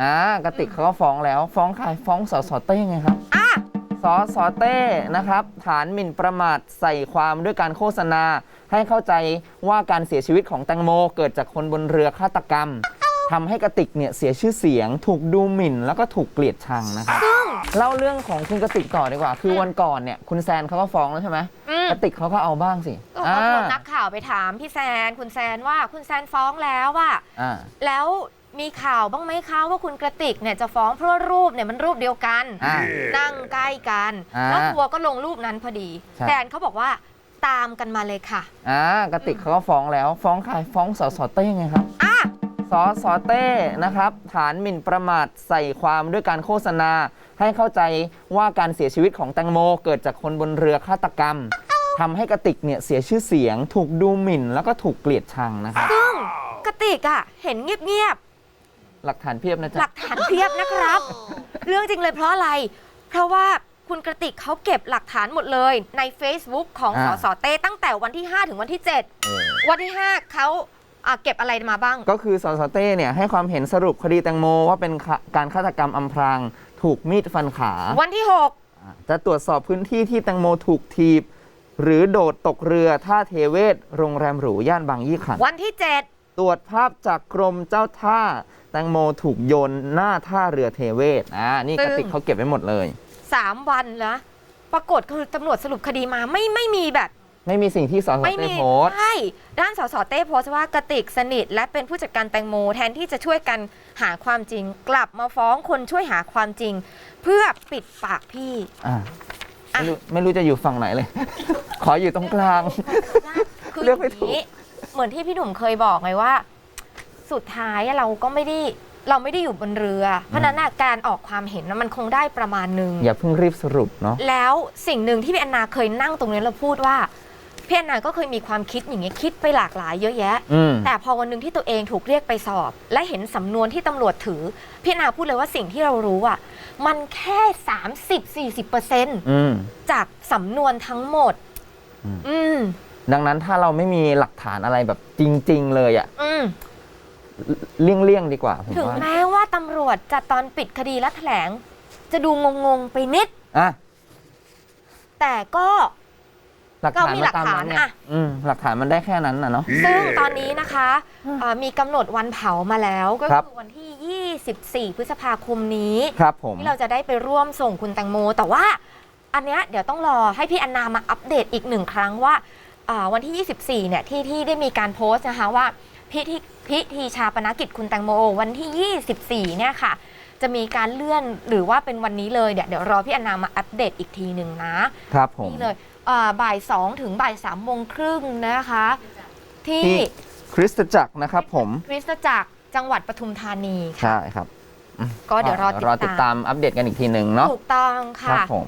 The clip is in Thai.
อ่ากระติกเขาก็ฟ้องแล้ว ฟ้องใครฟ้องสสเต้ไงครับอะสสเต้นะครับ ฐานหมิ่นประมาทใส่ความด้วยการโฆษณา ให้เข้าใจว่าการเสียชีวิตของแตงโม เกิดจากคนบนเรือฆาตกรรมทำให้กระติกเนี่ยเสียชื่อเสียง ถูกดูหมิ่น แล้วก็ถูกเกลียดชังนะครับซึ่งเล่าเรื่องของคุณกระติกต่อดีกว่า คือวันก่อนเนี่ยคุณแซนเขาก็ฟ้องแล้วใช่ไหมอืมกระติกเขาก็เอาบ้างสิก็ขอโทษนักข่าวไปถามพี่แซน คุณแซนว่าคุณแซนฟ้องแล้วว่า อ่า แล้ว มีข่าวบ้างไหมคะว่าคุณกระติกเนี่ยจะฟ้องเพราะว่ารูปเนี่ยมันรูปเดียวกัน อ่า นั่งใกล้กัน อ่าแล้วทัวร์ก็ลงรูปนั้นพอดี ใช่แซนเขาบอกว่าตามกันมาเลยค่ะอ่ากระติกเขาก็ฟ้องแล้ว ฟ้องใครฟ้องสสเต้ไงครับอะสสเต้นะครับ ฐานหมิ่นประมาทใส่ความด้วยการโฆษณา ให้เข้าใจว่าการเสียชีวิตของแตงโม เกิดจากคนบนเรือฆาตกรรมทำให้กระติกเนี่ยเสียชื่อเสียง ถูกดูหมิ่น แล้วก็ถูกเกลียดชังนะครับ ซึ่งกระติกอะเห็นเงียบ หลักฐานเพียบนะๆหจ๊ะลักฐานเพียบนะครับ เรื่องจริงเลยเพราะอะไร เพราะว่าคุณกระติกเขาเก็บหลักฐานหมดเลยใน Facebook ของสอ่า สเต้ตั้งแต่วันที่ 5 ถึงวันที่ เออ7 วันที่ 5เขาอะเก็บอะไรมาบ้าง ก็คือสสเต้เนี่ยให้ความเห็นสรุปคดีแตงโมว่าเป็นฆาการฆาตกรรมอำพราง ถูกมีดฟันขา วันที่ จะตรวจสอบพื้นที่ที่แตงโมถูกทีบ หรือโดดตกเรือท่าเทเวศ โรงแรมหรูย่านบางยี่ขัน 6 วันที่ 7 ตรวจภาพจากกรมเจ้าท่า แตงโมถูกโยนหน้าท่าเรือเทเวศอ่านี่กระติกเขาเก็บไว้หมดเลย3วันนะปรากฏคือตำรวจสรุปคดีมาไม่ไม่มีแบบ ไม่มีสิ่งที่สสไม่เต้มีโพสต์ ใช่ด้านสสเต้โพสต์ว่ากระติกสนิท และเป็นผู้จัดการแตงโมแทนที่จะช่วยกันหาความจริง กลับมาฟ้องคนช่วยหาความจริง เพื่อปิดปากพี่ อ่าอะ ไม่รู้ไม่รู้จะอยู่ฝั่งไหนเลย ขออยู่ตรงกลาง คือเลือกไม่ถูกย่างนี้เหมือนที่พี่หนุ่มเคยบอกไงว่า สุดท้ายอะเราก็ไม่ได้เราไม่ได้อยู่บนเรือ เพราะฉะนั้นอะการออกความเห็นน่ะมันคงได้ประมาณหนึ่งอย่าเพิ่งรีบสรุปเนาะแล้วสิ่งหนึ่งที่พี่แอนนาเคยนั่งตรงนี้แล้วพูดว่าพี่แอนนาก็เคยมีความคิดอย่างเงี้ยคิดไปหลากหลายเยอะแยะ อืม แต่พอวันหนึ่งที่ตัวเองถูกเรียกไปสอบ และเห็นสำนวนที่ตำรวจถือ พี่แอนนาพูดเลยว่าสิ่งที่เรารู้อะมันแค่ 30-40%อืม จากสำนวนทั้งหมด อืม อืม ดังนั้นถ้าเราไม่มีหลักฐานอะไรแบบจริง ๆ เลยอะอืม เลี่ยงๆดีกว่าผมถึงว่าแม้ว่าตำรวจจะตอนปิดคดีและแถลง จะดูงงๆไปนิด อะแต่ก็หลักฐานก็มีมันหลักตามฐานนั้นเนี่ยอะอืมหลักฐานมันได้แค่นั้นนะเนาะ ซึ่งตอนนี้นะคะเอ่อมีกำหนดวันเผามาแล้วก็ครับ คือวันที่ 24 พฤษภาคมนี้ ครับผม ที่เราจะได้ไปร่วมส่งคุณแตงโม แต่ว่าอันเนี้ยเดี๋ยวต้องรอให้พี่แอนนามาอัปเดตอีกหนึ่งครั้งว่าอ่าวันที่ 24 เนี่ยที่ที่ได้มีการโพสต์นะคะว่า พิธีพิธีชาปนกิจคุณแตงโมวันที่ 24 เนี่ยค่ะ จะมีการเลื่อนหรือว่าเป็นวันนี้เลยเดี๋ยวเดี๋ยวรอพี่แอนนามาอัปเดตอีกทีหนึ่งนะครับผมนี่เลยอ่าบ่าย 2 ถึงบ่าย3โมงครึ่งนะคะที่ที่คริสตจักรนะครับผมคริสตจักรจังหวัดปทุมธานีค่ะใช่ครับอืมก็เดี๋ยวรอรอติติดดตาตามมอัปเดตกันอีกทีหนึ่งเนาะถูกต้องครัค่ะบผม